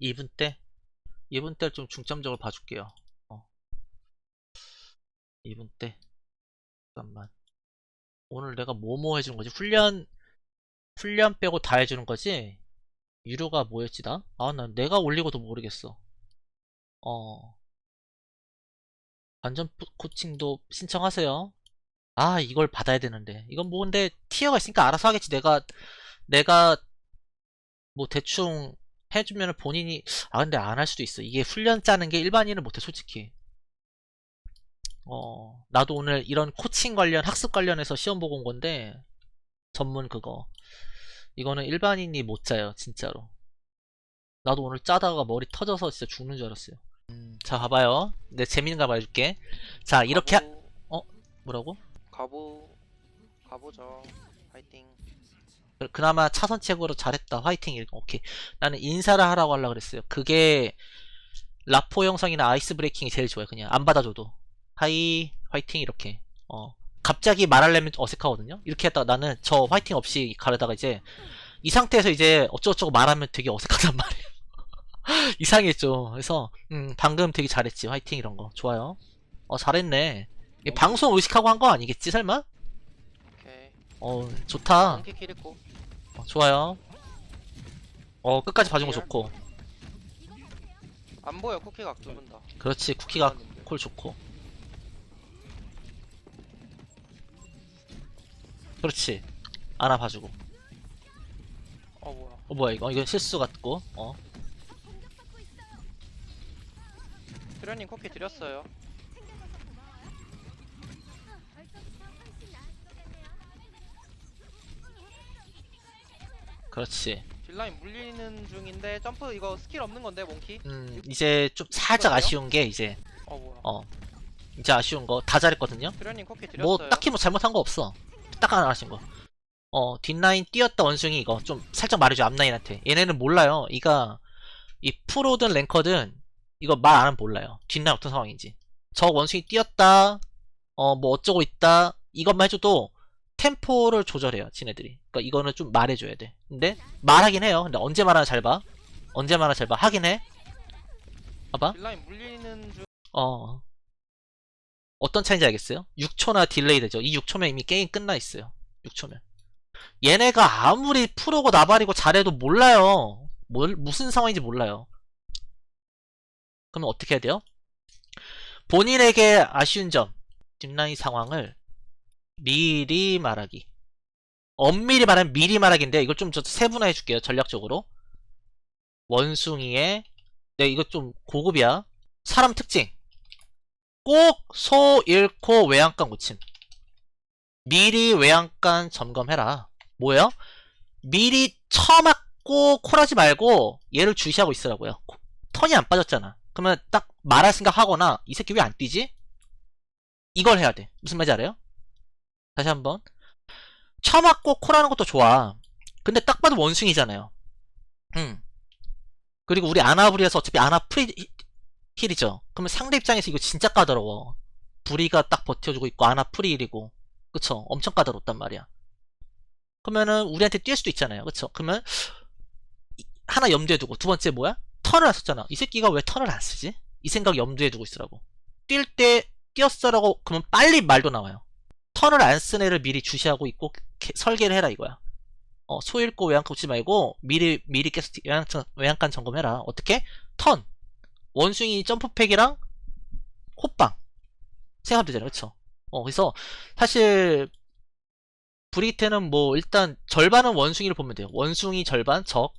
2분 때 2분 때를 좀 중점적으로 봐줄게요. 어. 2분 때 잠깐만 오늘 내가 뭐뭐 해주는 거지? 훈련 훈련 빼고 다 해주는 거지? 유료가 뭐였지 나? 아, 난 내가 올리고도 모르겠어. 어. 푸- 코칭도 신청하세요. 아, 이걸 받아야 되는데. 이건 뭐 근데 티어가 있으니까 알아서 하겠지. 내가 내가 뭐 대충 해주면 본인이 아 근데 안 할 수도 있어. 이게 훈련 짜는 게 일반인은 못해 솔직히. 어 나도 오늘 이런 코칭 관련 학습 관련해서 시험 보고 온 건데 전문 그거 이거는 일반인이 못 짜요 진짜로. 나도 오늘 짜다가 머리 터져서 진짜 죽는 줄 알았어요. 음, 자 봐봐요. 내 재밌는 거 봐줄게. 자 이렇게 하- 가보, 뭐라고? 가보 가보죠. 파이팅. 그- 그나마 차선책으로 잘했다. 화이팅. 오케이. 나는 인사를 하라고 하려고 그랬어요. 그게 라포 형성이나 아이스 브레이킹이 제일 좋아요. 그냥 안 받아줘도. 하이, 화이팅 이렇게. 어. 갑자기 말하려면 어색하거든요. 이렇게 했다가 나는 저 화이팅 없이 가려다가 이제 이 상태에서 이제 어쩌고저쩌고 말하면 되게 어색하단 말이에요. 이상했죠. 그래서 음, 방금 되게 잘했지. 화이팅 이런 거. 좋아요. 어, 잘했네. 이게 방송 의식하고 한 거 아니겠지, 설마? 오케이. 어, 좋다. 키 키리코. 어, 좋아요. 어, 끝까지 봐준 거 좋고. 안 보여 쿠키가 두분 다. 그렇지, 쿠키가. 콜 좋고. 그렇지. 하나 봐주고. 어 뭐야. 어, 뭐야, 이거. 이건 실수 같고. 어. 수련님 쿠키 드렸어요. 그렇지. 딜라인 물리는 중인데 점프 이거 스킬 없는 건데 몽키. 음, 이제 좀 살짝 이거요? 아쉬운 게, 이제. 어 뭐야. 어. 이제 아쉬운 거 다 잘했거든요? 수련님 쿠키 드렸어요. 뭐, 딱히 뭐 잘못한 거 없어. 딱 하나 아쉬운 거. 어, 뒷라인 뛰었다 원숭이 이거 좀 살짝 말해줘, 앞라인한테. 얘네는 몰라요. 이가, 이 프로든 랭커든 이거 말 안 하면 몰라요. 뒷라인 어떤 상황인지. 저 원숭이 뛰었다, 어, 뭐 어쩌고 있다, 이것만 해줘도 템포를 조절해요, 지네들이. 그러니까 이거는 좀 말해줘야 돼. 근데 말하긴 해요. 근데 언제 말하나 잘 봐. 언제 말하나 잘 봐. 하긴 해. 봐봐. 딜라인 물리는 중. 어. 어떤 차이인지 알겠어요? 6초나 딜레이 되죠. 이 6초면 이미 게임 끝나 있어요. 6초면. 얘네가 아무리 프로고 나발이고 잘해도 몰라요. 뭘, 무슨 상황인지 몰라요. 그러면 어떻게 해야 돼요? 본인에게 아쉬운 점, 뒷라인 상황을 미리 말하기. 엄밀히 말하면 미리 말하기인데, 이걸 좀 저 세분화해 줄게요. 전략적으로. 원숭이의, 네, 이거 좀 고급이야. 사람 특징. 꼭 소 잃고 외양간 고침. 미리 외양간 점검해라. 뭐예요? 미리 처맞고 콜하지 말고 얘를 주시하고 있으라고요. 코- 턴이 안 빠졌잖아. 그러면 딱 말할 생각 하거나 이 새끼 왜 안 뛰지? 이걸 해야 돼. 무슨 말인지 알아요? 다시 한번. 처맞고 콜하는 것도 좋아. 근데 딱 봐도 원숭이잖아요. 음. 그리고 우리 아나브리에서 어차피 아나 프리 힐이죠. 그러면 상대 입장에서 이거 진짜 까다로워. 부리가 딱 버텨주고 있고 아나 프리 힐이고 그쵸? 엄청 까다롭단 말이야. 그러면은 우리한테 뛸 수도 있잖아요. 그쵸? 그러면 이- 하나 염두에 두고 두 번째 뭐야? 턴을 안 썼잖아. 이 새끼가 왜 턴을 안 쓰지? 이 생각 염두에 두고 있으라고. 뛸 때 뛰었어라고 그러면 빨리 말도 나와요. 턴을 안 쓴 애를 미리 주시하고 있고 개- 설계를 해라 이거야. 어, 소 읽고 외양간 붙지 말고 미리 미리 계속 외양간, 외양간 점검해라. 어떻게? 턴. 원숭이 점프팩이랑 호빵 생각하면 되잖아요 그쵸 어 그래서 사실 브리테는 뭐 일단 절반은 원숭이를 보면 돼요 원숭이 절반 적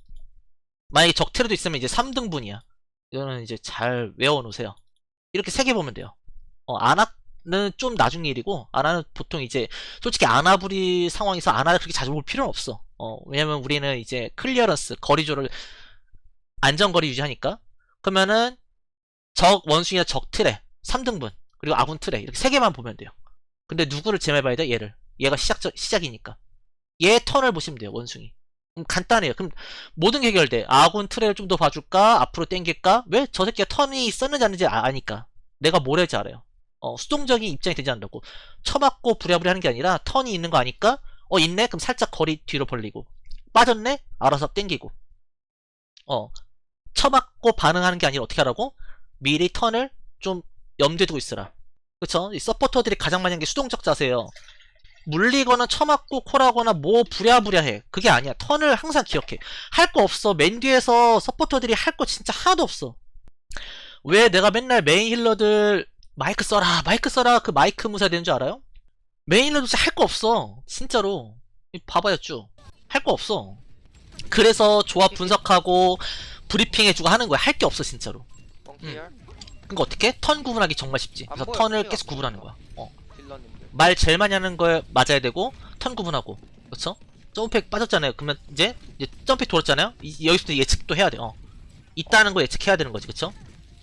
만약에 적테러도 있으면 이제 3등분이야 이거는 이제 잘 외워놓으세요 이렇게 세 개 보면 돼요 어 아나 는좀 나중 일이고 아나는 보통 이제 솔직히 아나부리 상황에서 아나를 그렇게 자주 볼 필요는 없어 어 왜냐면 우리는 이제 클리어런스 거리조를 안전거리 유지하니까 그러면은 적 원숭이와 적 틀에 3등분 그리고 아군 틀에 이렇게 세 개만 보면 돼요. 근데 누구를 제외해봐야 돼? 얘를. 얘가 시작 시작이니까. 얘 턴을 보시면 돼요. 원숭이. 간단해요. 그럼 모든 게 해결돼. 아군 트레를 좀 더 봐줄까? 앞으로 땡길까? 왜? 저 새끼가 턴이 있었는지 아닌지 아- 아니까. 내가 뭘 할지 알아요. 어, 수동적인 입장이 되지 않는다고. 쳐맞고 부랴부랴 하는 게 아니라 턴이 있는 거 아니까? 어, 있네? 그럼 살짝 거리 뒤로 벌리고. 빠졌네? 알아서 땡기고. 어, 쳐맞고 반응하는 게 아니라 어떻게 하라고? 미리 턴을 좀 염두에 두고 있으라. 그쵸? 이 서포터들이 가장 많이 하는 게 수동적 자세예요. 물리거나 쳐맞고 콜하거나 뭐 부랴부랴해. 그게 아니야. 턴을 항상 기억해. 할 거 없어. 맨 뒤에서 서포터들이 할 거 진짜 하나도 없어. 왜 내가 맨날 메인 힐러들 마이크 써라, 마이크 써라 그 마이크 무사 되는 줄 알아요? 메인 힐러들 진짜 할거 없어. 진짜로. 이 봐봐요 쭉. 할 거 없어. 그래서 조합 분석하고 브리핑 해주고 하는 거야. 할 게 없어 진짜로. 뻥키열 그러니까 어떻게? 턴 구분하기 정말 쉽지. 안 그래서 보여, 턴을 필요 계속. 구분하는 거야. 어. 말 제일 많이 하는 거에 맞아야 되고 턴 구분하고 그렇죠? 점프팩 빠졌잖아요. 그러면 이제, 이제 점프팩 돌았잖아요. 이, 여기서 예측도 해야 돼. 어. 있다는 거 예측해야 되는 거지, 그렇죠?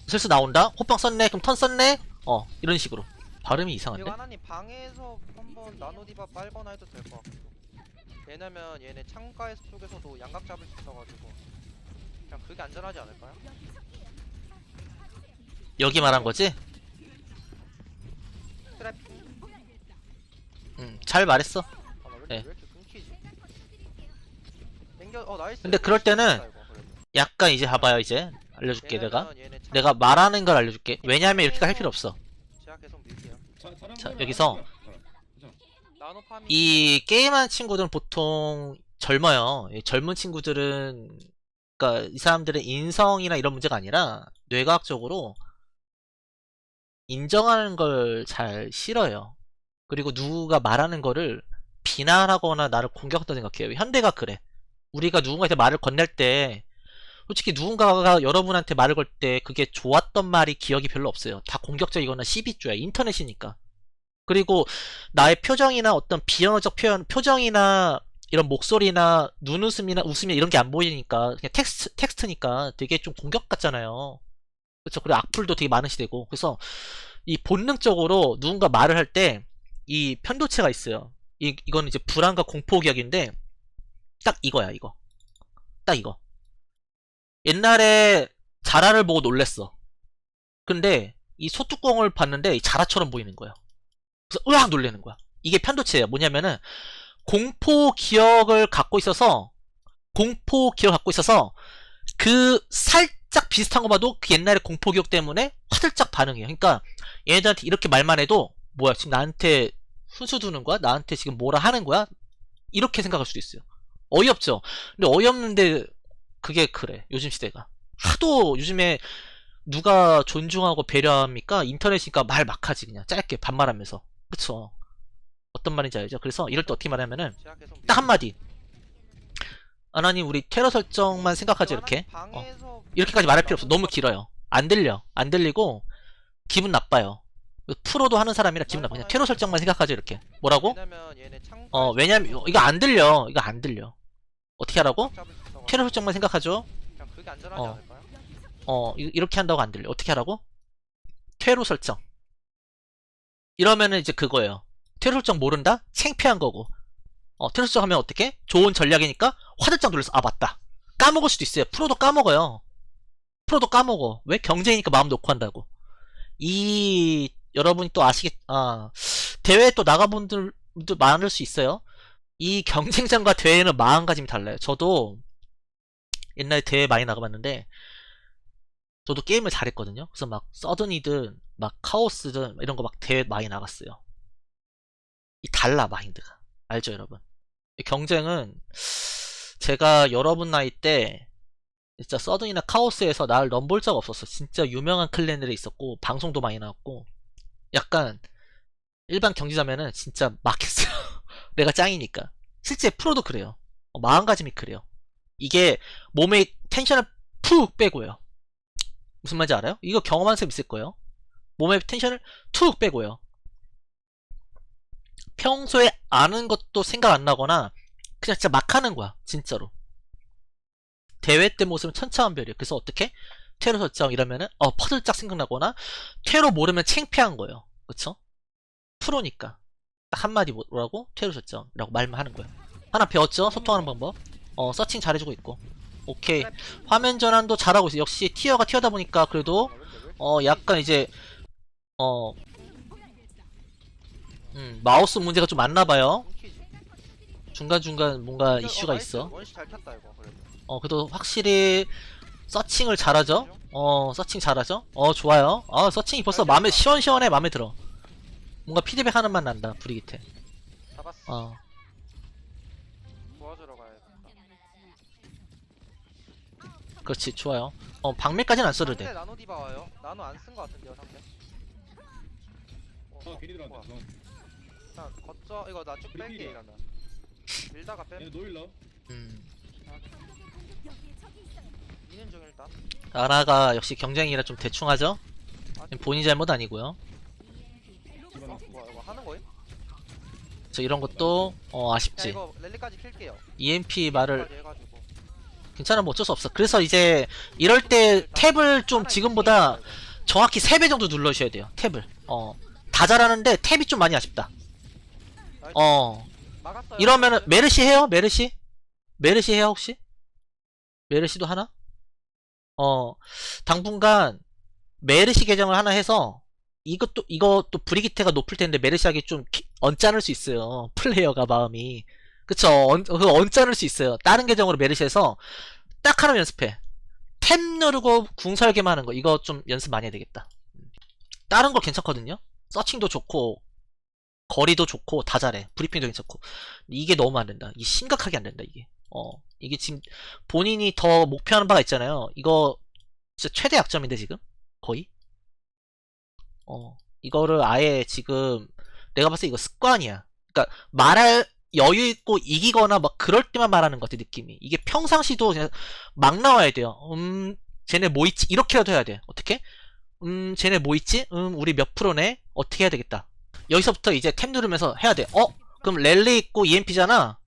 슬슬 나온다. 호빵 썼네. 그럼 턴 썼네. 어 이런 식으로. 발음이 이상한데. 이거 하나님 방에서 한번 나노디바 빨거나 해도 될 것 같고. 왜냐면 얘네 창가에 쪽에서도 양각 잡을 수 있어가지고 그냥 그게 안전하지 않을까요? 여기 말한 거지? 트랩. 음, 잘 말했어. 아, 나 왜, 네. 이렇게- 왜 이렇게 끊기지? 당겨. 어 나이스. 근데 그럴 때는. 약간 이제 봐봐요, 이제 알려줄게 내가. 왜냐면 내가 말하는 걸 알려줄게. 왜냐하면 이렇게 할 필요 없어. 제가 계속 밀게요. 자, 여기서 나노팜이 이 게임하는 친구들은 보통 젊어요. 이 젊은 친구들은 그러니까 이 사람들은 인성이나 이런 문제가 아니라 뇌과학적으로 인정하는 걸 잘 싫어요. 그리고 누가 말하는 거를 비난하거나 나를 공격한다 생각해요. 현대가 그래. 우리가 누군가한테 말을 건넬 때 솔직히 누군가가 여러분한테 말을 걸 때 그게 좋았던 말이 기억이 별로 없어요. 다 공격적이거나 시비주야. 인터넷이니까. 그리고 나의 표정이나 어떤 비언어적 표현, 표정이나 이런 목소리나 눈웃음이나 웃음이 이런 게 안 보이니까 그냥 텍스트, 텍스트니까 되게 좀 공격 같잖아요. 그렇죠. 그리고 악플도 되게 많은 시대고. 그래서 이 본능적으로 누군가 말을 할 때 이 편도체가 있어요. 이, 이거는 이제 불안과 공포 기억인데 딱 이거야, 이거. 딱 이거. 옛날에 자라를 보고 놀랬어. 근데 이 소뚜껑을 봤는데 이 자라처럼 보이는 거야. 그래서 으악 놀래는 거야. 이게 편도체예요. 뭐냐면은 공포 기억을 갖고 있어서 공포 기억을 갖고 있어서 그 살짝 비슷한 거 봐도 그 옛날의 공포 기억 때문에 화들짝 반응해요. 그러니까 얘네들한테 이렇게 말만 해도 뭐야 지금 나한테 훈수 두는 거야? 나한테 지금 뭐라 하는 거야? 이렇게 생각할 수도 있어요. 어이없죠. 근데 어이없는데 그게 그래. 요즘 시대가. 하도 요즘에 누가 존중하고 배려합니까? 인터넷이니까 말 막 하지 그냥. 짧게 반말하면서. 그쵸? 어떤 말인지 알죠? 그래서 이럴 때 어떻게 말하면은 딱 한마디. 하나님 우리 테러 설정만 생각하지 이렇게? 어. 이렇게까지 말할 필요 없어. 너무 길어요. 안 들려. 안 들리고 기분 나빠요. 프로도 하는 사람이라 기분 나빠. 그냥 테러 설정만 생각하지 이렇게. 뭐라고? 어 왜냐면 이거 안 들려. 이거 안 들려. 어떻게 하라고? 테러 설정만 생각하죠 그냥 그게 안전하지 어. 않을까요? 어, 이- 이렇게 한다고 안 들려. 어떻게 하라고? 퇴로 설정. 이러면은 이제 그거예요. 퇴로 설정 모른다? 창피한 거고. 어, 퇴로 설정 하면 어떻게? 좋은 전략이니까 화들짝 놀라서, 아, 맞다. 까먹을 수도 있어요. 프로도 까먹어요. 프로도 까먹어. 왜? 경쟁이니까 마음 놓고 한다고. 이, 여러분이 또 아시겠, 아, 대회에 또 나가본 분들도 많을 수 있어요. 이 경쟁장과 대회는 마음가짐이 달라요. 저도 옛날에 대회 많이 나가봤는데, 저도 게임을 잘했거든요. 그래서 막 서든이든 막 카오스든 이런 거 막 대회 많이 나갔어요. 이 달라 마인드가 알죠 여러분? 이 경쟁은 제가 여러분 나이 때 진짜 서든이나 카오스에서 나를 넘볼 적 없었어. 진짜 유명한 클랜들이 있었고 방송도 많이 나왔고 약간 일반 경기자면은 진짜 막혔어요. 내가 짱이니까. 실제 프로도 그래요. 어, 마음가짐이 그래요. 이게 몸에 텐션을 푹 빼고요. 무슨 말인지 알아요? 이거 경험한 사람 있을 거예요. 몸에 텐션을 툭 빼고요. 평소에 아는 것도 생각 안 나거나 그냥 진짜 막 하는 거야. 진짜로. 대회 때 모습은 천차만별이에요. 그래서 어떻게? 퇴로 설정 이러면은 어 퍼즐짝 생각나거나 퇴로 모르면 창피한 거예요. 그쵸? 프로니까 딱 한마디 뭐라고? 퇴로 설정이라고 말만 하는 거예요. 하나 배웠죠? 소통하는 방법. 어 서칭 잘해주고 있고. 오케이. 화면 전환도 잘하고 있어요. 역시 티어가 티어다 보니까 그래도 아, 어 약간 이제 어 음, 마우스 문제가 좀 많나 봐요. 끊기지? 중간 중간 뭔가 어, 이슈가 나이스. 있어. 원시 잘 켰다 이거 그래도 어 그래도 확실히 서칭을 잘하죠? 어, 서칭 잘하죠? 어, 좋아요. 어, 서칭이 벌써 마음에, 시원시원해, 마음에 들어. 뭔가 피드백 하는 맛 난다, 브리기테. 잡았어. 어. 도와주러 가야겠다. 그렇지, 좋아요. 어, 방매까지는 안 써도 상대 돼. 나노 디바 와요. 나노 안 쓴 거 같은데요, 상대. 어, 어 괜히 뭐야. 죄송 자, 걷죠. 이거 나 쭉 뺄게. 이러면. 밀다가 뺨. 얘네 노일러 음. 미는 중 일단. 아나가 역시 경쟁이라 좀 대충 하죠? 아, 본인 잘못 아니고요. 어, 집어넣고 뭐야 이거 하는 거임? 저 이런 것도, 어, 야 아쉽지. 이거 랠리까지 킬게요. EMP 말을, 해가지고. 괜찮아, 뭐 어쩔 수 없어. 그래서 이제, 이럴 때 탭을 좀 지금보다. 정확히 3배 정도 눌러주셔야 돼요, 탭을. 어. 다 잘하는데 탭이 좀 많이 아쉽다. 어. 이러면은 메르시 해요? 메르시? 메르시 해요 혹시? 메르시도 하나? 어 당분간 메르시 계정을 하나 해서 이것도 이것도 브리기테가 높을 텐데 메르시 하기 좀 키- 언짢을 수 있어요 플레이어가 마음이 그쵸 언, 그 언짢을 수 있어요 다른 계정으로 메르시 해서 딱 하나 연습해 탭 누르고 궁 설계만 하는 거 이거 좀 연습 많이 해야 되겠다 음. 다른 거 괜찮거든요 서칭도 좋고 거리도 좋고 다 잘해 브리핑도 괜찮고 이게 너무 안 된다. 이게 심각하게 안 된다, 이게. 어. 이게 지금 본인이 더 목표하는 바가 있잖아요. 이거 진짜 최대 약점인데, 지금? 거의? 어. 이거를 아예 지금 내가 봤을 때 이거 습관이야. 그러니까 말할 여유 있고 이기거나 막 그럴 때만 말하는 것 같아, 느낌이. 이게 평상시도 그냥 막 나와야 돼요. 음, 쟤네 뭐 있지? 이렇게라도 해야 돼. 어떻게? 음, 쟤네 뭐 있지? 음, 우리 몇 프로네? 어떻게 해야 되겠다. 여기서부터 이제 탭 누르면서 해야 돼. 어? 그럼 랠리 있고 EMP잖아.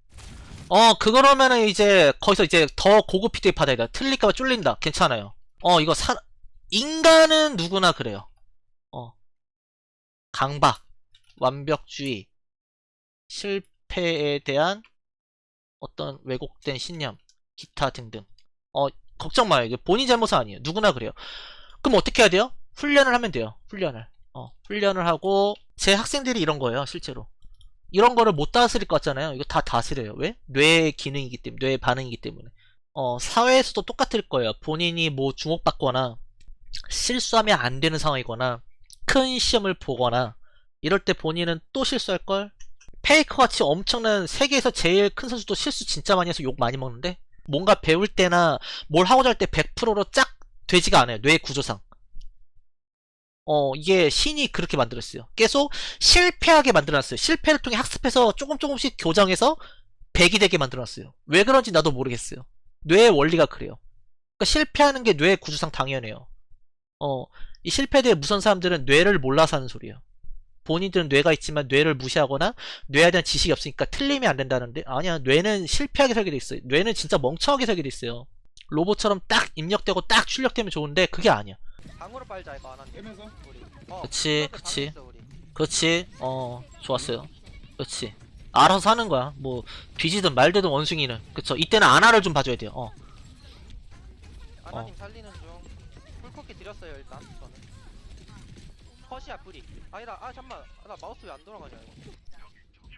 어, 그거라면은 이제 거기서 이제 더 고급 피드백 받아야 돼. 틀릴까봐 쫄린다. 괜찮아요. 어, 이거 사, 인간은 누구나 그래요. 어. 강박, 완벽주의, 실 패에 대한 어떤 왜곡된 신념, 기타 등등. 어, 걱정 마요. 이게 본인 잘못은 아니에요. 누구나 그래요. 그럼 어떻게 해야 돼요? 훈련을 하면 돼요. 훈련을. 어, 훈련을 하고, 제 학생들이 이런 거예요, 실제로. 이런 거를 못 다스릴 것 같잖아요. 이거 다 다스려요. 왜? 뇌의 기능이기 때문에, 뇌의 반응이기 때문에. 어, 사회에서도 똑같을 거예요. 본인이 뭐 주목받거나, 실수하면 안 되는 상황이거나, 큰 시험을 보거나, 이럴 때 본인은 또 실수할 걸? 페이커 같이 엄청난 세계에서 제일 큰 선수도 실수 진짜 많이 해서 욕 많이 먹는데, 뭔가 배울 때나 뭘 하고자 할 때 100%로 쫙 되지가 않아요. 뇌 구조상. 어, 이게 신이 그렇게 만들었어요. 계속 실패하게 만들어놨어요. 실패를 통해 학습해서 조금 조금씩 교정해서 100이 되게 만들어놨어요. 왜 그런지 나도 모르겠어요. 뇌의 원리가 그래요. 그러니까 실패하는 게뇌 구조상 당연해요. 어, 이 실패에 대해 무서운 사람들은 뇌를 몰라서 하는 소리예요. 본인들은 뇌가 있지만 뇌를 무시하거나 뇌에 대한 지식이 없으니까 틀리면 안 된다는데 아니야 뇌는 실패하게 설계돼 있어요. 뇌는 진짜 멍청하게 설계돼 있어요. 로봇처럼 딱 입력되고 딱 출력되면 좋은데 그게 아니야. 방으로 빨자 이거 안 한대. 깨면서 우리. 어, 그치, 그치. 우리. 그렇지. 어, 좋았어요. 그렇지. 알아서 하는 거야. 뭐 뒤지든 말되든 원숭이는. 그쵸. 이때는 아나를 좀 봐줘야 돼요. 어. 아나님 살리는 중. 풀코키 드렸어요 일단. 컷이야 뿌리. 아니다. 아 잠만. 아, 나 마우스 왜 안 돌아가냐 이거.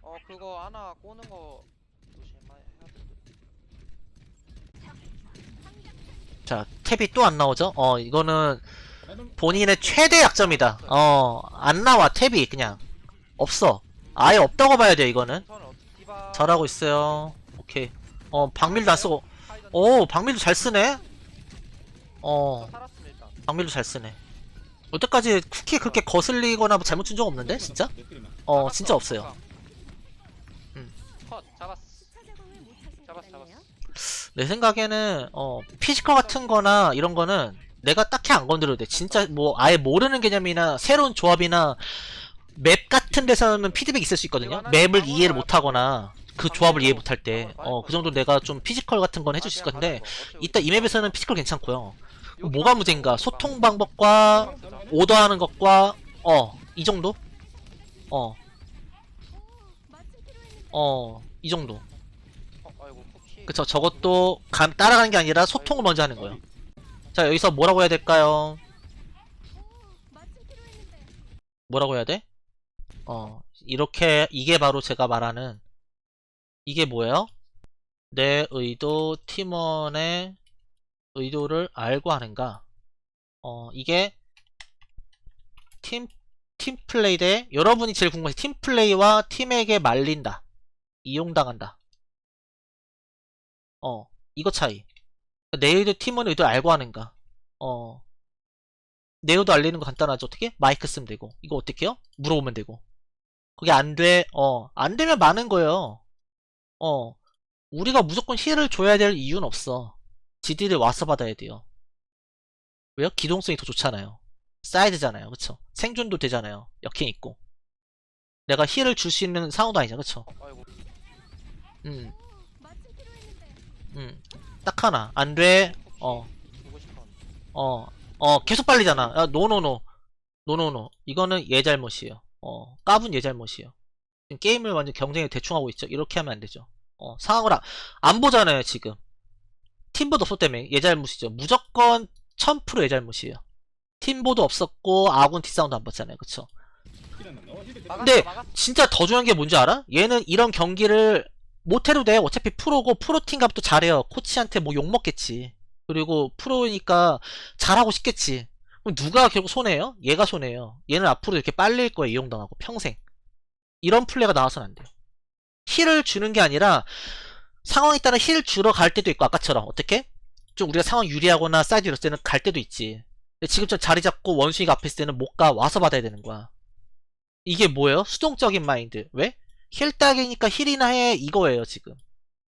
어 그거 하나 꼬는 거 조심해야 돼. 자, 탭이 또 안 나오죠? 어, 이거는 본인의 최대 약점이다. 어, 안 나와, 탭이 그냥. 없어. 아예 없다고 봐야 돼, 이거는. 잘하고 있어요. 오케이. 어, 박밀도 안 쓰고. 오, 박밀도 잘 쓰네? 어. 박밀도 잘 쓰네. 여태까지 쿠키 그렇게 거슬리거나 뭐 잘못 준 적 없는데? 진짜? 어, 진짜 없어요. 음. 컷 잡았어. 잡았어 잡았어. 내 생각에는 어 피지컬 같은 거나 이런 거는 내가 딱히 안 건드려도 돼 진짜 뭐 아예 모르는 개념이나 새로운 조합이나 맵 같은 데서는 피드백 있을 수 있거든요 맵을 이해를 못하거나 그 조합을 이해 못할 때 어 그 정도 내가 좀 피지컬 같은 건 해줄 수 있을 건데 이따 이 맵에서는 피지컬 괜찮고요 뭐가 문제인가 소통 방법과 오더하는 것과 어 이 정도 어 어, 이 정도. 그쵸, 저것도 감, 따라가는 게 아니라 소통을 먼저 하는 거예요. 자, 여기서 뭐라고 해야 될까요? 뭐라고 해야 돼? 어, 이렇게, 이게 바로 제가 말하는, 이게 뭐예요? 내 의도, 팀원의 의도를 알고 하는가? 어, 이게 팀, 팀 플레이 대 여러분이 제일 궁금해서 팀 플레이와 팀에게 말린다. 이용당한다. 어, 이거 차이. 내 의도 팀은 의도 알고 하는가? 어, 내 의도 알리는 거 간단하죠. 어떻게? 마이크 쓰면 되고. 이거 어떻게 해요? 물어보면 되고. 그게 안 돼. 어, 안 되면 많은 거예요. 어, 우리가 무조건 힐을 줘야 될 이유는 없어. 지들이 와서 받아야 돼요. 왜요? 기동성이 더 좋잖아요. 사이드잖아요. 그쵸? 생존도 되잖아요. 역행 있고. 내가 힐을 줄 수 있는 상황도 아니잖아. 그쵸? 아이고 음. 음. 딱 하나. 안 돼. 어. 어. 어. 계속 빨리잖아. 야, 노노노. 노노노. 이거는 얘 잘못이에요. 어. 까분 얘 잘못이에요. 지금 게임을 완전 경쟁에 대충 하고 있죠. 이렇게 하면 안 되죠. 어. 상황을 안, 안 보잖아요, 지금. 팀보드 없었다며. 얘 잘못이죠. 무조건 1000%얘 잘못이에요. 팀보드 없었고, 아군 뒷사운드 안 봤잖아요. 그쵸? 근데 진짜 더 중요한 게 뭔지 알아? 얘는 이런 경기를 못해도 돼. 어차피 프로고 프로팀 또 잘해요. 코치한테 뭐 욕먹겠지. 그리고 프로니까 잘하고 싶겠지. 그럼 누가 결국 손해요? 얘가 손해요. 얘는 앞으로 이렇게 빨릴 거야 이용당하고 평생. 이런 플레이가 나와서는 안 돼요. 힐을 주는 게 아니라 상황에 따라 힐 주러 갈 때도 있고 아까처럼 어떻게? 좀 우리가 상황 유리하거나 사이드 이럴 때는 갈 때도 있지. 지금처럼 자리 잡고 원숭이가 앞에 있을 때는 못 가 와서 받아야 되는 거야. 이게 뭐예요? 수동적인 마인드. 왜? 힐 따기니까 힐이나 해 이거예요 지금.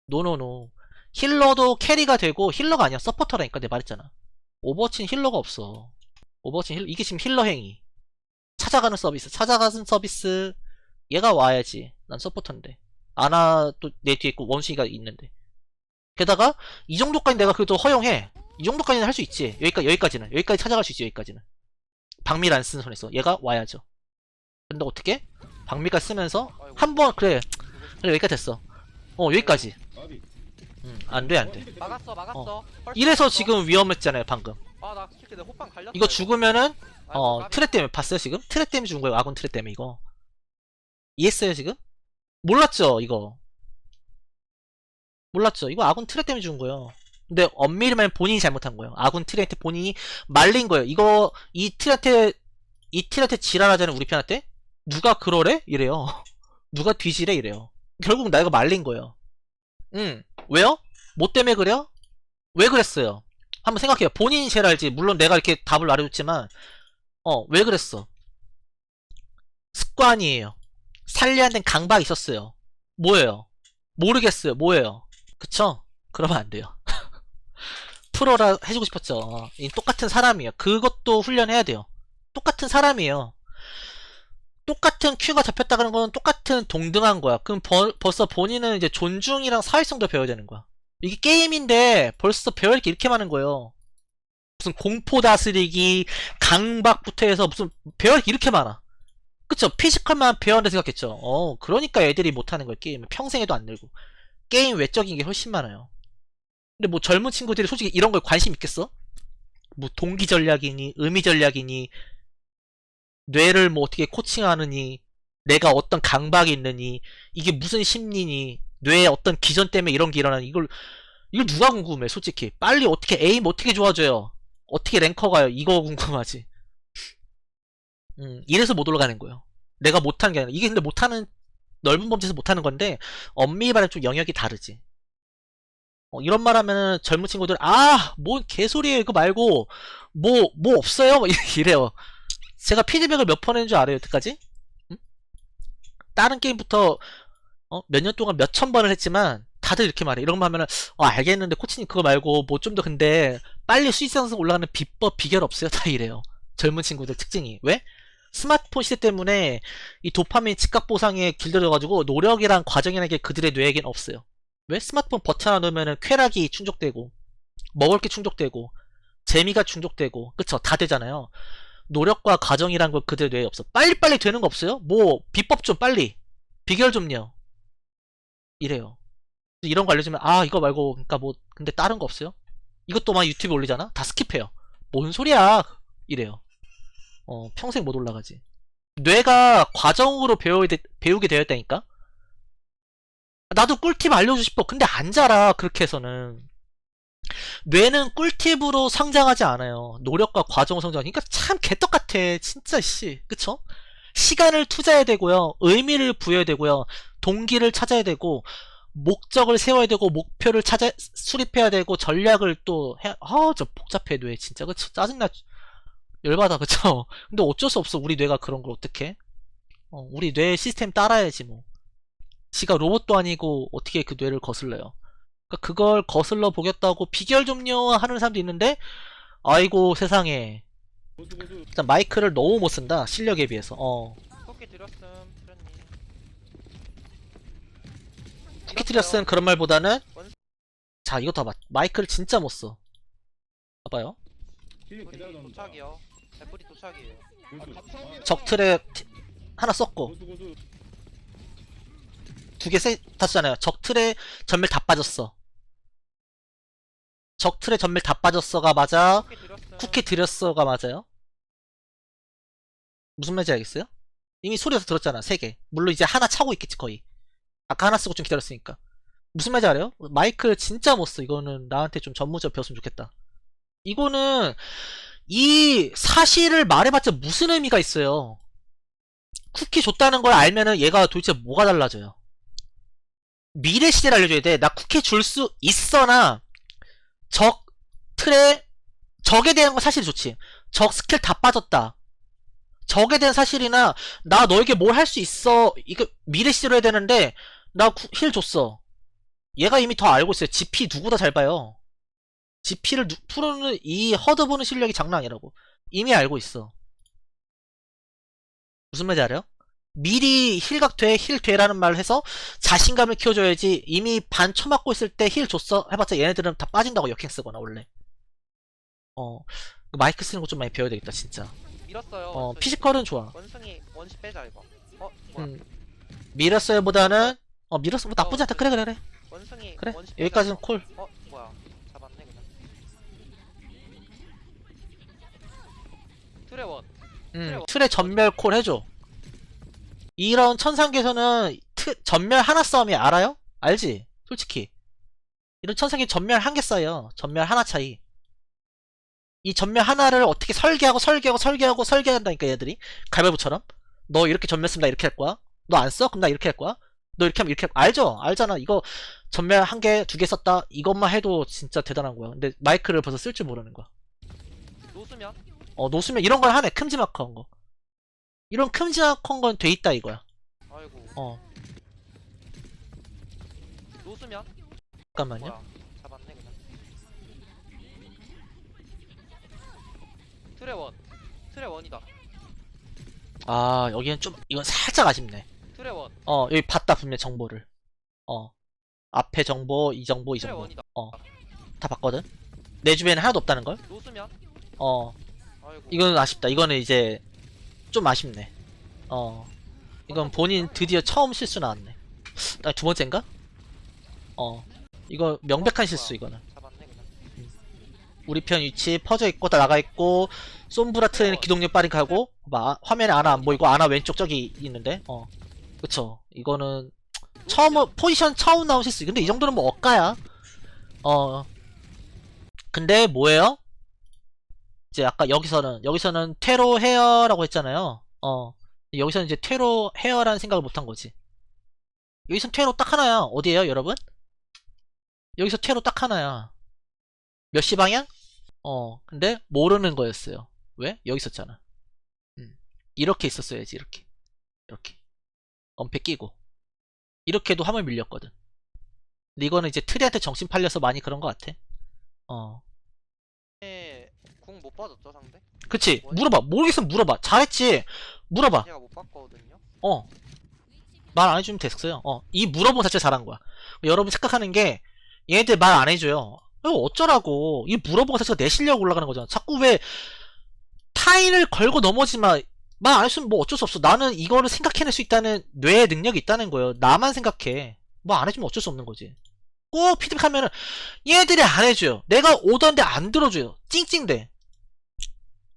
노노노. 힐러도 캐리가 되고 힐러가 아니야 서포터라니까 내가 말했잖아. 오버워치는 힐러가 없어. 오버워치는 힐러 이게 지금 힐러 행위. 찾아가는 서비스. 찾아가는 서비스. 얘가 와야지. 난 서포터인데. 아나 또내 뒤에 있고 원숭이가 있는데. 게다가 이 정도까지 내가 그래도 허용해. 이 정도까지는 할 수 있지. 여기까지 여기까지는 여기까지 찾아갈 수 있지 여기까지는. 박미를 안 쓰는 손에서 얘가 와야죠. 근데 어떻게? 박미가 쓰면서. 한 번 그래 그래 여기까지 됐어. 어 여기까지. 음, 안돼 어, 됐다. 막았어 막았어 펄스 이래서 막았어. 지금 위험했잖아요 방금. 아나 솔직히 내 호빵 갈렸어 이거 죽으면은 아이고, 어 까비. 트랩 때문에 봤어요 지금? 트랩 때문에 죽은 거예요 아군 트랩 때문에 이거. 이해했어요 지금? 몰랐죠 이거. 몰랐죠 이거 아군 트랩 때문에 죽은 거예요. 근데 엄밀히 말하면 본인이 잘못한 거예요. 아군 트랩한테 본인이 말린 거예요. 이거 이 트랩한테 이 트랩한테 지랄하자는 우리 편한테 누가 그러래? 이래요. 누가 뒤지래? 이래요. 결국 나 이거 말린 거예요. 응. 왜요? 뭐 때문에 그래요? 왜 그랬어요? 한번 생각해요. 본인이 제일 알지. 물론 내가 이렇게 답을 말해줬지만, 어, 왜 그랬어? 습관이에요. 살려야 되는 강박이 있었어요. 뭐예요? 모르겠어요. 뭐예요? 그쵸? 그러면 안 돼요. 프로라 해주고 싶었죠. 어, 이 똑같은 사람이에요. 그것도 훈련해야 돼요. 똑같은 사람이에요. 똑같은 큐가 잡혔다는 건 똑같은 동등한 거야. 그럼 벌, 벌써 본인은 이제 존중이랑 사회성도 배워야 되는 거야. 이게 게임인데 벌써 배울 게 이렇게 많은 거예요. 무슨 공포 다스리기, 강박부터 해서 무슨 배울 게 이렇게 많아. 그쵸? 피지컬만 배웠는데 생각했죠. 어, 그러니까 애들이 못하는 거예요, 게임을. 평생에도 안 늘고. 게임 외적인 게 훨씬 많아요. 근데 뭐 젊은 친구들이 솔직히 이런 거에 관심 있겠어? 뭐 동기 전략이니, 의미 전략이니, 뇌를 뭐 어떻게 코칭하느니, 내가 어떤 강박이 있느니, 이게 무슨 심리니, 뇌에 어떤 기전 때문에 이런 게 일어나니, 이걸, 이걸 누가 궁금해, 솔직히. 빨리 어떻게, 에임 어떻게 좋아져요? 어떻게 랭커 가요? 이거 궁금하지. 음, 이래서 못 올라가는 거예요. 내가 못하는 게 아니라, 이게 근데 못하는, 넓은 범죄에서 못하는 건데, 엄밀히 말하면 좀 영역이 다르지. 어, 이런 말 하면은 젊은 친구들, 아, 뭔 개소리예요, 이거 말고, 뭐, 뭐 없어요? 막 이래요. 제가 피드백을 몇 번 했는 줄 알아요, 여태까지? 응? 다른 게임부터, 어, 몇 년 동안 몇 천 번을 했지만, 다들 이렇게 말해. 이런 거 하면은, 어, 알겠는데, 코치님 그거 말고, 뭐 좀 더 근데, 빨리 수익상승 올라가는 비법, 비결 없어요? 다 이래요. 젊은 친구들 특징이. 왜? 스마트폰 시대 때문에, 이 도파민 즉각 보상에 길들여가지고, 노력이랑 과정이라는 게 그들의 뇌에겐 없어요. 왜? 스마트폰 버튼 하나 넣으면은, 쾌락이 충족되고, 먹을 게 충족되고, 재미가 충족되고, 그쵸? 다 되잖아요. 노력과 과정이란 걸 그들 뇌에 없어. 빨리빨리 되는 거 없어요? 뭐, 비법 좀 빨리. 비결 좀요. 이래요. 이런 거 알려주면, 아, 이거 말고, 그니까 뭐, 근데 다른 거 없어요? 이것도 막 유튜브에 올리잖아? 다 스킵해요. 뭔 소리야! 이래요. 어, 평생 못 올라가지. 뇌가 과정으로 배우, 배우게 되었다니까? 나도 꿀팁 알려주고 싶어. 근데 안 자라, 그렇게 해서는. 뇌는 꿀팁으로 성장하지 않아요. 노력과 과정 성장. 그러니까 참 개떡같아. 진짜 씨. 그쵸? 시간을 투자해야 되고요. 의미를 부여해야 되고요. 동기를 찾아야 되고 목적을 세워야 되고 목표를 찾아 수립해야 되고 전략을 또 해. 아, 저 복잡해 뇌 진짜. 그쵸? 짜증나. 열받아. 그쵸? 근데 어쩔 수 없어. 우리 뇌가 그런 걸 어떻게? 어, 우리 뇌 시스템 따라야지 뭐. 지가 로봇도 아니고 어떻게 그 뇌를 거슬러요. 그러니까 그걸 거슬러 보겠다고 비결 좀요 하는 사람도 있는데 아이고 세상에 일단 마이크를 너무 못 쓴다 실력에 비해서 어 쿠키 드렸음 트렌님 쿠키트리어스는 그런 말보다는 원- 자 이거 다 봐. 마이크를 진짜 못 써. 봐봐요. 힐 넣는다 도착이요 애플이 도착이에요 적틀에 티- 하나 썼고 고수 고수 두개다 쓰잖아요. 적틀에 전멸 다 빠졌어. 적틀에 전멸 다 빠졌어가 맞아. 쿠키 드렸어가 맞아요. 무슨 말인지 알겠어요? 이미 소리에서 들었잖아. 세 개. 물론 이제 하나 차고 있겠지 거의. 아까 하나 쓰고 좀 기다렸으니까. 무슨 말인지 알아요? 마이크 진짜 못 써. 이거는 나한테 좀 전문적 배웠으면 좋겠다. 이거는 이 사실을 말해봤자 무슨 의미가 있어요. 쿠키 줬다는 걸 알면은 얘가 도대체 뭐가 달라져요. 미래 시대를 알려줘야 돼. 나 쿠키 줄 수 있어나 적 틀에 적에 대한 건 사실이 좋지. 적 스킬 다 빠졌다. 적에 대한 사실이나 나 너에게 뭘 할 수 있어. 이거 미래 시대로 해야 되는데 나 힐 줬어. 얘가 이미 더 알고 있어요. GP 누구보다 잘 봐요. GP를 푸는 이 허드 보는 실력이 장난 아니라고. 이미 알고 있어. 무슨 말인지 알아요? 미리 힐각 돼, 힐 돼라는 말을 해서 자신감을 키워줘야지 이미 반 쳐맞고 있을 때 힐 줬어 해봤자 얘네들은 다 빠진다고 역행 쓰거나 원래. 어 마이크 쓰는 거 좀 많이 배워야 되겠다 진짜. 밀었어요 어 원숭이. 피지컬은 좋아. 원숭이 원시 빼자 이거 어 뭐야 음 밀었어요보다는 어 밀었어 뭐 나쁘지 않다 그래 그래 그래 원숭이 그래 원시 빼자, 여기까지는 이거. 콜. 어 뭐야 잡았네 그냥 트레원 음 틀에 전멸 콜 해줘. 이런 천상계에서는 트, 전멸 하나 싸움이 알아요? 알지? 솔직히 이런 천상계 전멸 한 개 싸요. 전멸 하나 차이. 이 전멸 하나를 어떻게 설계하고 설계하고 설계하고 설계한다니까 얘들이 갈바보처럼 너 이렇게 전멸 쓰면 나 이렇게 할 거야 너 안 써? 그럼 나 이렇게 할 거야 너 이렇게 하면 이렇게 할 거야. 알죠? 알잖아 이거 전멸 한 개 두 개 썼다 이것만 해도 진짜 대단한 거야 근데 마이크를 벌써 쓸 줄 모르는 거야 노수면 어 노수면 이런 걸 하네. 큼지막한 거. 이런 큼지막한 건 돼 있다 이거야. 아이고. 어. 노수면 잠깐만요. 뭐야? 잡았네 그냥. 트레원. 트레원이다. 아 여기는 좀 이건 살짝 아쉽네. 트레원. 어 여기 봤다 분명 정보를. 어. 앞에 정보 이 정보 이 정보. 트레원이다. 다 봤거든? 내 주변에 하나도 없다는 걸? 노수면 어 아이고. 이거는 아쉽다. 이거는 이제 좀 아쉽네. 어. 이건 본인 드디어 처음 실수 나왔네. 아, 두 번째인가? 어. 이거 명백한 실수 이거는. 잡았네 그냥. 우리 편 위치 퍼져 있고 다 나가 있고 솜브라트는 기동력 빠르게 가고 봐 화면에 아나 안 보이고 아나 왼쪽 저기 있는데? 어. 그쵸. 이거는 처음 포지션 처음 나온 실수. 근데 이 정도는 뭐 억가야? 어. 근데 뭐예요 이제 아까 여기서는 여기서는 테로 헤어라고 했잖아요 어 여기서는 이제 테로 헤어라는 생각을 못한 거지 여기선 테로 딱 하나야 어디에요 여러분 여기서 테로 딱 하나야 몇 시 방향? 어, 근데 모르는 거였어요. 왜? 여기 있었잖아. 음. 이렇게 있었어야지, 이렇게. 이렇게. 엄폐 끼고. 이렇게도 화물 밀렸거든. 근데 이거는 이제 트리한테 정신 팔려서 많이 그런 것 같아. 어. 궁 못 빠졌죠 상대? 그치. 물어봐. 모르겠으면 물어봐. 잘했지. 물어봐. 제가 못 봤거든요 어. 말 안 해주면 됐어요. 어. 이 물어본 자체 잘한 거야. 여러분 생각하는 게, 얘네들 말 안 해줘요. 이거 어쩌라고. 이 물어본 것 자체가 내 실력 올라가는 거잖아. 자꾸 왜, 타인을 걸고 넘어지마. 말 안 했으면 뭐 어쩔 수 없어. 나는 이거를 생각해낼 수 있다는 뇌의 능력이 있다는 거예요. 나만 생각해. 뭐 안 해주면 어쩔 수 없는 거지. 꼭 피드백하면은, 얘네들이 안 해줘요. 내가 오던데 안 들어줘요. 찡찡대.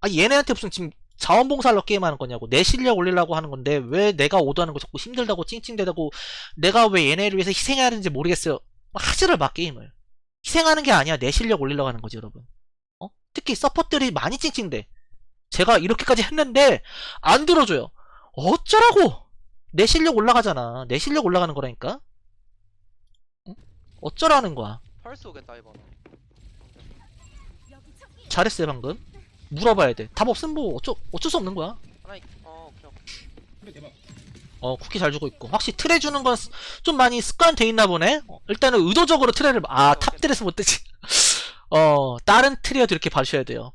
아, 얘네한테 무슨 지금 자원봉사하러 게임하는 거냐고 내 실력 올리려고 하는 건데 왜 내가 오도하는 거 자꾸 힘들다고 찡찡대다고 내가 왜 얘네를 위해서 희생해야 하는지 모르겠어요 하지를 마 게임을 희생하는 게 아니야. 내 실력 올리려고 하는 거지, 여러분. 어? 특히 서포트들이 많이 찡찡대. 제가 이렇게까지 했는데 안 들어줘요. 어쩌라고? 내 실력 올라가잖아. 내 실력 올라가는 거라니까. 응? 어쩌라는 거야. 펄스 오겠다 이번에 잘했어요 방금. 물어봐야 돼. 답 없으면 뭐 어쩌 어쩔 수 없는 거야. 하나님 어 오케이 오케이 그래 대박. 어 쿠키 잘 주고 있고 확실히 틀에 주는 건 좀 많이 습관돼 있나 보네. 어, 일단은 의도적으로 트레를 아 탑들에서 못 뜨지. 어 다른 트리어도 이렇게 봐주셔야 돼요.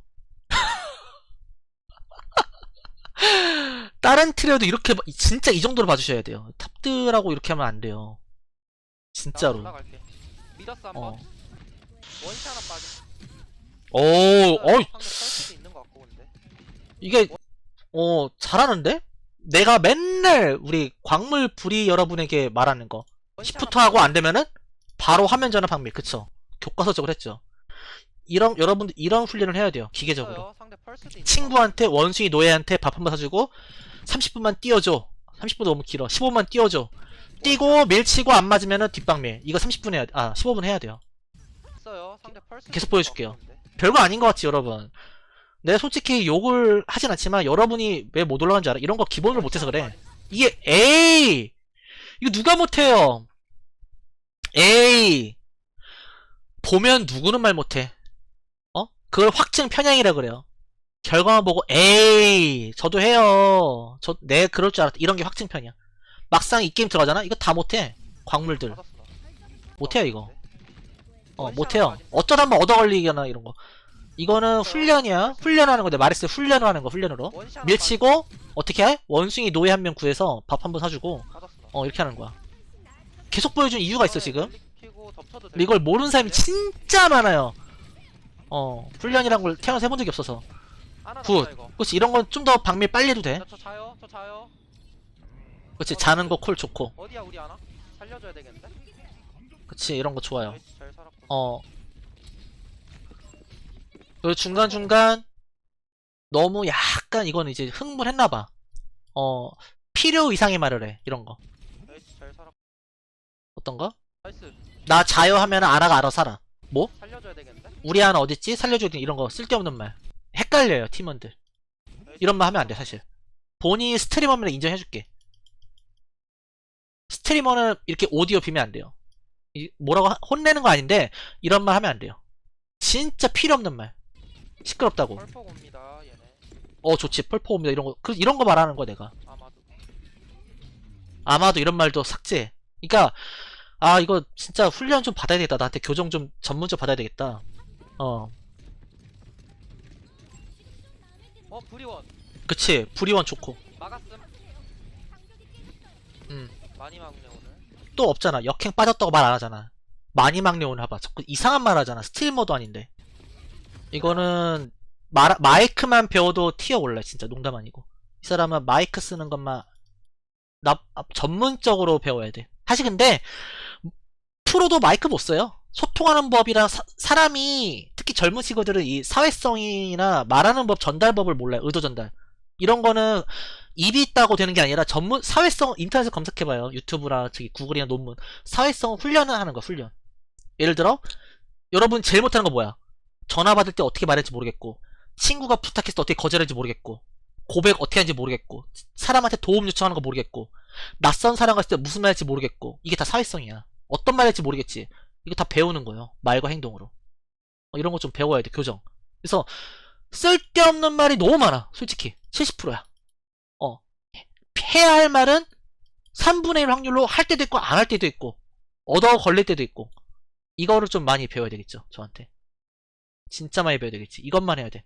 다른 트리어도 이렇게 봐- 진짜 이 정도로 봐주셔야 돼요. 탑들하고 이렇게 하면 안 돼요. 나 진짜로. 올라갈게 미더스 한번 어. 하나 빠져 오, 어, 상대 근데 이게 어 잘하는데? 내가 맨날 우리 광물 불이 여러분에게 말하는 거. 시프트 하고 안 되면은 바로 화면 전환 방밀 그쵸? 교과서적으로 했죠. 이런 여러분들 이런 훈련을 해야 돼요. 기계적으로. 친구한테 원숭이 노예한테 밥 한 번 사주고 30분만 띄워줘. 30분 너무 길어. 15분만 띄워줘. 뛰고 밀치고 안 맞으면은 뒷방밀 이거 30분 해야 아 15분 해야 돼요. 계속 보여줄게요. 별거 아닌 것 같지 여러분 내가 솔직히 욕을 하진 않지만 여러분이 왜 못 올라간지 알아? 이런 거 기본을 못해서 그래. 이게 에이! 이거 누가 못해요? 에이! 보면 누구는 말 못해? 어? 그걸 확증 편향이라 그래요. 결과만 보고 에이! 저도 해요. 저 내 그럴 줄 알았다. 이런 게 확증 편이야 막상 이 게임 들어가잖아? 이거 다 못해 광물들. 못해요 이거. 어 못해요. 어쩌다 한번 얻어 걸리거나 이런 거 이거는 훈련이야. 훈련하는 거 내가 말했어요 훈련을 하는 거 훈련으로. 밀치고 어떻게 해? 원숭이 노예 한 명 구해서 밥 한 번 사주고. 어. 이렇게 하는 거야. 계속 보여준 이유가 있어 지금? 근데 이걸 모르는 사람이 진짜 많아요. 어 훈련이란 걸 태어나서 해본 적이 없어서. 굿. 그렇지 이런 건 좀 더 방밀 빨리 해도 돼. 그렇지 자는 거 콜 좋고. 어디야 우리 하나? 살려줘야 되겠는데? 그렇지 이런 거 좋아요. 어 그리고 중간중간 너무 약간 이건 이제 흥분했나봐 어 필요 이상의 말을 해 이런 거 잘. 어떤 거? 나이스. 나 자요 하면 아나가 알아 살아 살려줘야 되겠는데? 우리 아나 어딨지? 살려줘야 돼 이런 거 쓸데없는 말 헷갈려요 팀원들. 이런 말 하면 안 돼 사실 본인이 스트리머면 인정해줄게 스트리머는 이렇게 오디오 비면 안 돼요 이- 뭐라고 하- 혼내는 거 아닌데 이런 말 하면 안 돼요 진짜 필요 없는 말 시끄럽다고. 펄퍼 옵니다. 얘네. 어 좋지. 펄퍼 옵니다. 이런 거 그, 이런 거 말하는 거야 내가. 아마도. 아마도 이런 말도 삭제. 그니까 아 이거 진짜 훈련 좀 받아야 되겠다. 나한테 교정 좀 전문적 받아야 되겠다. 어. 어 브리원. 그치. 불이원 좋고. 막았음. 음. 많이 막네 오늘. 또 없잖아. 역행 빠졌다고 말 안 하잖아. 많이 막내 오늘. 해봐. 자꾸 이상한 말 하잖아. 스트리머도 아닌데 이거는 마, 마이크만 배워도 티어 올라 진짜. 농담 아니고. 이 사람은 마이크 쓰는 것만 나 아, 전문적으로 배워야 돼. 사실 근데 프로도 마이크 못 써요. 소통하는 법이랑 사, 사람이 특히 젊은 친구들은 이 사회성이나 말하는 법 전달법을 몰라요. 의도 전달. 이런 거는 입이 있다고 되는 게 아니라 전문 사회성 인터넷에 검색해봐요. 유튜브나 저기 구글이나 논문. 사회성 훈련을 하는 거야 훈련. 예를 들어 여러분 제일 못하는 거 뭐야 전화 받을 때 어떻게 말할지 모르겠고 친구가 부탁했을 때 어떻게 거절할지 모르겠고 고백 어떻게 하는지 모르겠고 사람한테 도움 요청하는 거 모르겠고 낯선 사람 갔을 때 무슨 말 할지 모르겠고 이게 다 사회성이야. 어떤 말 할지 모르겠지. 이거 다 배우는 거예요. 말과 행동으로. 어, 이런 거 좀 배워야 돼 교정. 그래서 쓸데없는 말이 너무 많아 솔직히. 70%야. 어 해야 할 말은 3분의 1 확률로 할 때도 있고 안 할 때도 있고 얻어 걸릴 때도 있고 이거를 좀 많이 배워야 되겠죠 저한테 진짜 많이 배워야 되겠지. 이것만 해야 돼.